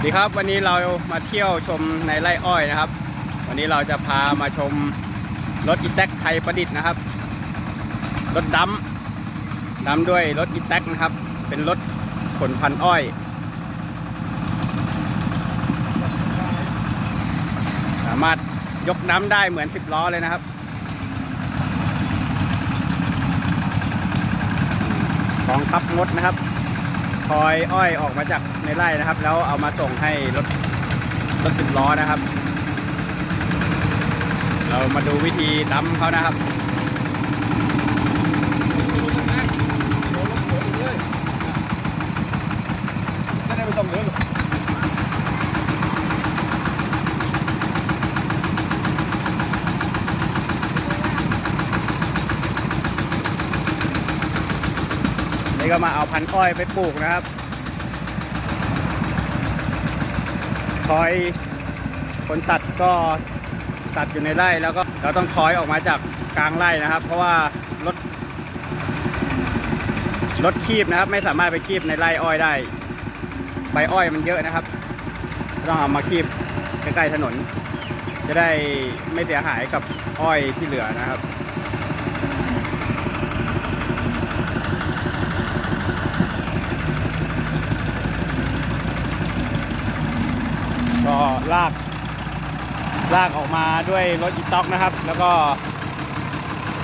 วัสดีครับวันนี้เรามาเที่ยวชมในไร่อ้อยนะครับ วันนี้เราจะพามาชมรถอีแท็กไทยประดิษฐ์นะครับรถดำดำด้วยรถอีแท็กนะครับ เป็นรถขนพันธุ์อ้อย สามารถยกน้ำได้เหมือน10ล้อเลยนะครับกองทัพงดนะครับ คอยอ้อยออกมาจากในไร่นะครับ แล้วเอามาส่งให้รถรถสิบล้อนะครับ เรามาดูวิธีตั้มเขานะครับไม่ได้ไปส่งเลย นี่ก็มาเอาพันธุ์อ้อยไปปลูกนะครับคอยคนตัดก็ตัดอยู่ในไร่แล้วก็เราต้องคอยออกมาจากกลางไร่นะครับ เพราะว่ารถรถคีบนะครับ ไม่สามารถไปคีบในไร่อ้อยได้ใบอ้อยมันเยอะนะครับ ต้องเอามาคีบใกล้ๆถนน จะได้ไม่เสียหายกับอ้อยที่เหลือนะครับ ก็ ลากลากออกมาด้วยรถอีต็อกนะครับ แล้วก็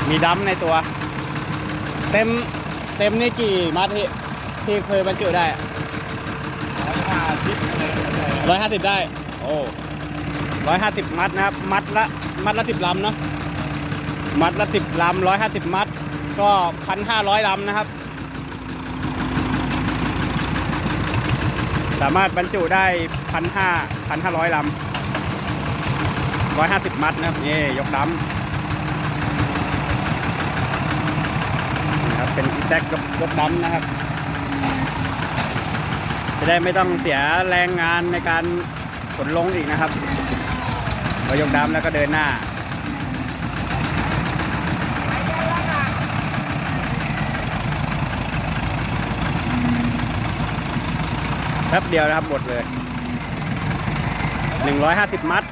มีดัมในตัว เต็มเต็มนี่กี่มัดที่ที่เคยบรรจุได้ร้อยห้าสิบได้ โอ้ร้อยห้าสิบมัดนะครับ มัดละมัดละสิบลำเนาะมัดละสิบลำร้อยห้าสิบมัด ก็พันห้าร้อยลำนะครับ สามารถบรรจุได้พันห้าพันห้าร้อยลำร้อยห้าสิบมัดนะครับนี่ยกดำนะครับเป็นแจ็คยกยกดำนะครับ จะได้ไม่ต้องเสียแรงงานในการขนลงอีกนะครับเรายกดำแล้วก็เดินหน้า ป๊บเดียวนะครับหมดเลย 150 มัด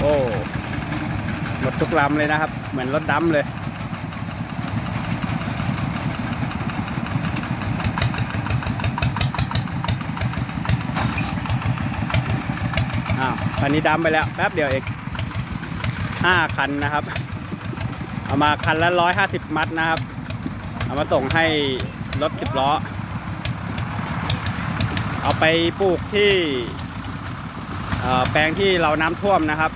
โอ้หมดทุกลำเลยนะครับ เหมือนรถดำเลยอ้าวคันนี้ดำไปแล้ว แป๊บเดียวเองห้าคันนะครับ เอามาคันละร้อยห้าสิบมัดนะครับ เอามาส่งให้รถสิบล้อ เอาไปปลูกที่แปลงที่เราน้ำท่วมนะครับ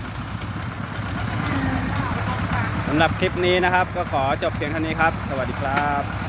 สำหรับคลิปนี้นะครับ ก็ขอจบเพียงเท่านี้ครับ สวัสดีครับ